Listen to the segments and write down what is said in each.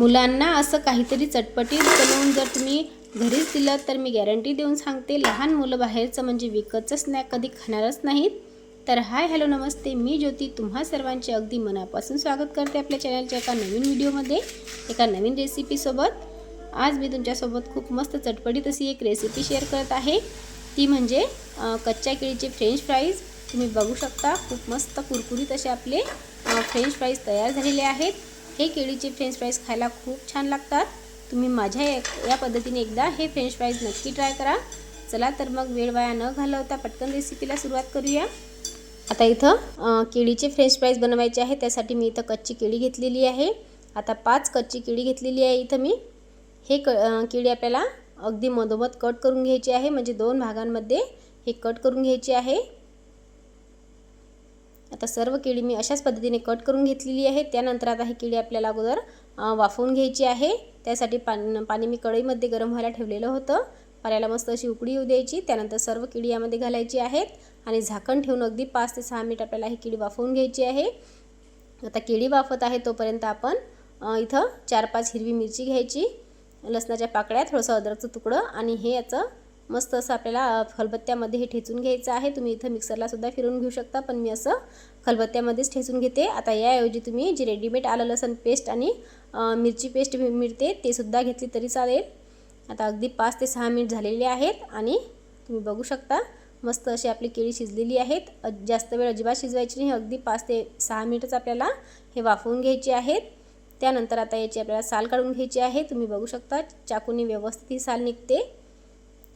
मुलांना असं काहीतरी चटपटीत बनवून जर तुम्ही घरीच दिलं तर मी गॅरंटी देऊन सांगते लहान मुलं बाहेरचं म्हणजे विकतचं स्नॅक कधी खाणारच नाहीत. तर हाय हॅलो नमस्ते मी ज्योती. तुम्हा सर्वांचे अगदी मनापासून स्वागत करते आपल्या चॅनलच्या एका नवीन व्हिडिओमध्ये एका नवीन रेसिपीसोबत आज मी तुमच्यासोबत खूप मस्त चटपटीत अशी एक रेसिपी शेअर करत आहे. ती म्हणजे कच्च्या केळीचे फ्रेंच फ्राईज तुम्ही बघू शकता खूप मस्त कुरकुरीत असे आपले फ्रेंच फ्राईज तयार झालेले आहेत. हे केळीचे फ्रेंच फ्राईज खायला खूप छान लागतात. तुम्ही माझ्या या- या पद्धतीने एकदा हे फ्रेंच फ्राईज नक्की ट्राय करा. चला तर मग वेळ वाया न घालवता पटकन रेसिपीला सुरुवात करूया. आता इथं केळीचे फ्रेंच फ्राईज बनवायचे आहे त्यासाठी मी इथं कच्ची केळी घेतलेली आहे. आता पाच कच्ची केळी घेतलेली आहे इथं मी. हे क केळी आपल्याला अगदी मधोमध कट करून घ्यायची आहे. म्हणजे दोन भागांमध्ये हे कट करून घ्यायची आहे. आता सर्व केळी मी अशाच पद्धतीने कट करून घेतलेली आहे. त्यानंतर आता ही केळी आपल्याला अगोदर वाफवून घ्यायची आहे. त्यासाठी पाणी पाणी मी कढईमध्ये गरम व्हायला ठेवलेलं होतं. पाण्याला मस्त अशी उकळी येऊ द्यायची. त्यानंतर सर्व केळी यामध्ये घालायची आहेत आणि झाकण ठेवून अगदी पाच ते सहा मिनिट आपल्याला ही केळी वाफवून घ्यायची आहे. आता केळी वाफत आहे तोपर्यंत आपण इथं चार पाच हिरवी मिरची घ्यायची लसणाच्या पाकळ्या थोडंसं अद्रकचं तुकडं आणि हे याचं मस्त असं आपल्याला खलबत्त्यामध्ये हे ठेचून घ्यायचं आहे. तुम्ही इथं मिक्सरलासुद्धा फिरून घेऊ शकता. पण मी असं खलबत्त्यामध्येच ठेचून घेते. आता याऐवजी तुम्ही जी रेडीमेड आलं लसण पेस्ट आणि मिरची पेस्ट मिळते ते सुद्धा घेतली तरी चालेल. आता अगदी पाच ते सहा मिनिट झालेले आहेत आणि तुम्ही बघू शकता मस्त अशी आपली केळी शिजलेली आहेत. जास्त वेळ अजिबात शिजवायची नाही. अगदी पाच ते सहा मिनिटच आपल्याला हे वाफवून घ्यायचे आहेत. त्यानंतर आता याची आपल्याला साल काढून घ्यायची आहे. तुम्ही बघू शकता चाकूने व्यवस्थित ही साल निघते.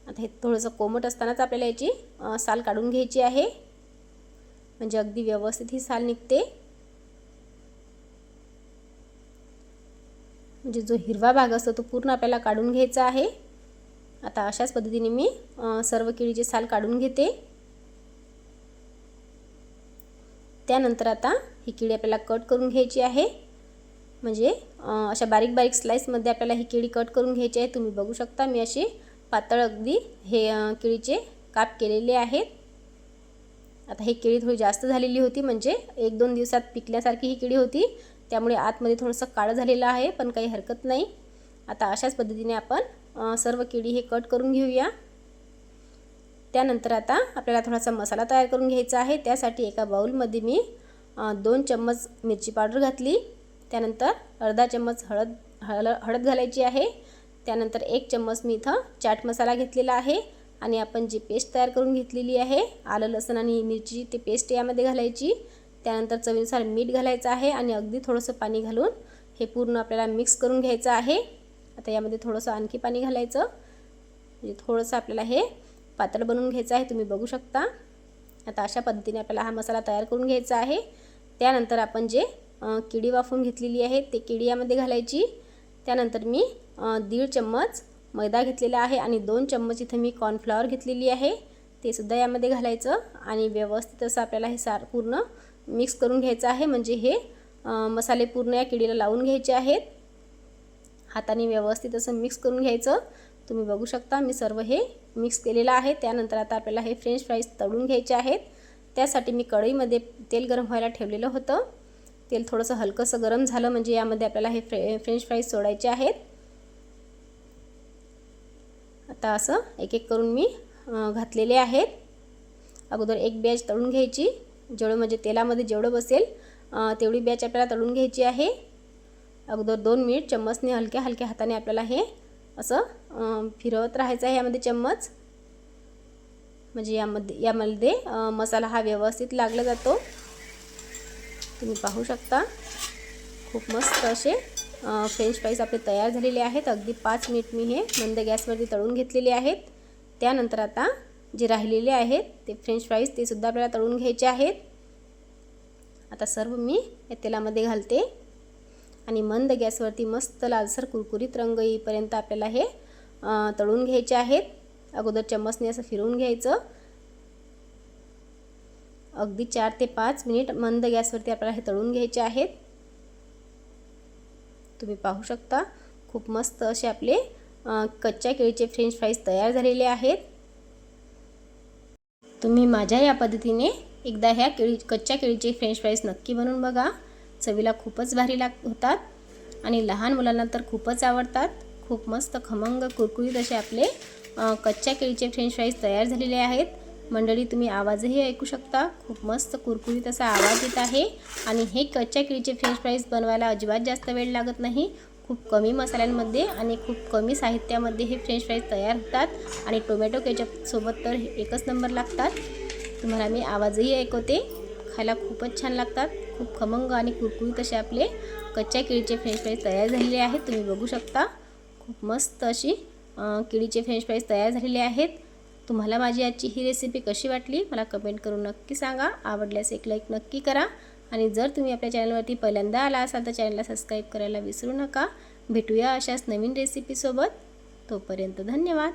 आता हे थोडंसं कोमट असतानाच आपल्याला याची साल काढून घ्यायची आहे. म्हणजे अगदी व्यवस्थित ही साल निघते. म्हणजे जो हिरवा भाग असतो तो पूर्ण आपल्याला काढून घ्यायचा आहे. आता अशाच पद्धतीने मी सर्व केळीचे साल काढून घेते. त्यानंतर आता ही केळी आपल्याला कट करून घ्यायची आहे. म्हणजे अशा बारीक बारीक स्लाईसमध्ये आपल्याला ही केळी कट करून घ्यायची आहे. तुम्ही बघू शकता मी अशी पातळ अगदी हे केळीचे काप केलेले आहेत. आता ही केळी थोडी जास्त झालेली होती म्हणजे एक दोन दिवसात पिकल्यासारखी ही केळी होती. त्यामुळे आतमध्ये थोडंसं काळं झालेलं आहे पण काही हरकत नाही. आता अशाच पद्धतीने आपण सर्व केळी हे कट करून घेऊया. त्यानंतर आता आपल्याला थोडासा मसाला तयार करून घ्यायचा आहे. त्यासाठी एका बाऊलमध्ये मी दोन चम्मच मिरची पावडर घातली. त्यानंतर अर्धा चम्मच हळद हळ हळद घालायची आहे. त्यानंतर एक चम्मच मी इथं चाट मसाला घेतलेला आहे आणि आपण जी पेस्ट तयार करून घेतलेली आहे आलं लसण आणि मिरची ते पेस्ट यामध्ये घालायची. त्यानंतर चवीनुसार मीठ घालायचं आहे आणि अगदी थोडंसं पाणी घालून हे पूर्ण आपल्याला मिक्स करून घ्यायचं आहे. आता यामध्ये थोडंसं आणखी पाणी घालायचं. म्हणजे थोडंसं आपल्याला हे पातळ बनवून घ्यायचं आहे तुम्ही बघू शकता. आता अशा पद्धतीने आपल्याला हा मसाला तयार करून घ्यायचा आहे. त्यानंतर आपण जे किडी वाफून वाफवून घेतलेली आहे ते केळी यामध्ये घालायची. त्यानंतर मी दीड चम्मच मैदा घेतलेला आहे आणि दोन चम्मच इथं मी कॉर्नफ्लॉवर घेतलेली आहे. ते सुद्धा यामध्ये घालायचं आणि व्यवस्थित असं आपल्याला हे सार पूर्ण मिक्स करून घ्यायचं आहे. म्हणजे हे मसाले पूर्ण या किडीला लावून घ्यायचे आहेत. हाताने व्यवस्थित असं मिक्स करून घ्यायचं. तुम्ही बघू शकता मी सर्व हे मिक्स केलेलं आहे. त्यानंतर आता आपल्याला हे फ्रेंच फ्राईज तळून घ्यायचे आहेत. त्यासाठी मी कढईमध्ये तेल गरम व्हायला ठेवलेलं होतं. तेल थोडंसं हलकंसं गरम झालं म्हणजे यामध्ये आपल्याला हे फ्रे फ्रेंच फ्राईज सोडायचे आहेत. आता असं एक एक करून मी घातलेले आहेत. अगोदर एक बॅच तळून घ्यायची. जेवढं म्हणजे तेलामध्ये जेवढं बसेल तेवढी बॅच आपल्याला तळून घ्यायची आहे. अगोदर दोन मिनिट चम्मचने हलक्या हलक्या हाताने आपल्याला हे असं फिरवत राहायचं आहे यामध्ये चम्मच. म्हणजे यामध्ये यामध्ये मसाला हा व्यवस्थित लागला जातो. तुम्ही पाहू शकता. खूप मस्त असे फ्रेंच फ्राईज आपले तयार झालेले आहेत. अगदी पाच मिनिट मी हे मंद गॅसवरती तळून घेतलेले आहेत. त्यानंतर आता जे राहिलेले आहेत ते फ्रेंच फ्राईज ते सुद्धा आपल्याला तळून घ्यायचे आहेत. आता सर्व मी या तेलामध्ये घालते. आणि मंद गॅसवरती मस्त लालसर कुरकुरीत रंग येईपर्यंत आपल्याला हे तळून घ्यायचे आहेत. अगोदर चम्मचने असं फिरवून घ्यायचं. अगदी चार ते पाच मिनिट मंद गॅसवरती आपल्याला हे तळून घ्यायचे आहेत. तुम्ही पाहू शकता. खूप मस्त असे आपले कच्च्या केळीचे फ्रेंच फ्राईज तयार झालेले आहेत. तुम्ही माझ्या या पद्धतीने एकदा ह्या केळी कच्च्या केळीचे फ्रेंच फ्राईज नक्की बनवून बघा. चवीला खूपच भारी लाग होतात. आणि लहान मुलांना तर खूपच आवडतात. खूप मस्त खमंग कुरकुरीत असे आपले कच्च्या केळीचे फ्रेंच फ्राईज तयार झालेले आहेत. मंडळी तुम्ही आवाजही ऐकू शकता. खूप मस्त कुरकुरीत असा आवाज येत आहे. आणि हे कच्च्या केळीचे फ्रेंच फ्राईज बनवायला अजिबात जास्त वेळ लागत नाही. खूप कमी मसाल्यांमध्ये आणि खूप कमी साहित्यामध्ये हे फ्रेंच फ्राईज तयार होतात. आणि टोमॅटो केचपसोबत तर हे एकच नंबर लागतात. तुम्हाला मी आवाजही ऐकवते. खायला खूपच छान लागतात. खूप खमंग आणि कुरकुरीत असे आपले कच्च्या केळीचे फ्रेंच फ्राईज तयार झालेले आहेत. तुम्ही बघू शकता. खूप मस्त अशी केळीचे फ्रेंच फ्राईज तयार झालेले आहेत. तुम्हाला माझी आजची ही रेसिपी कशी वाटली मला कमेंट करून नक्की सांगा. आवडल्यास एक लाईक नक्की करा. आणि जर तुम्ही आपल्या चॅनलवरती पहिल्यांदा आला असाल तर चॅनलला सबस्क्राईब करायला विसरू नका. भेटूया अशाच नवीन रेसिपीसोबत तोपर्यंत धन्यवाद.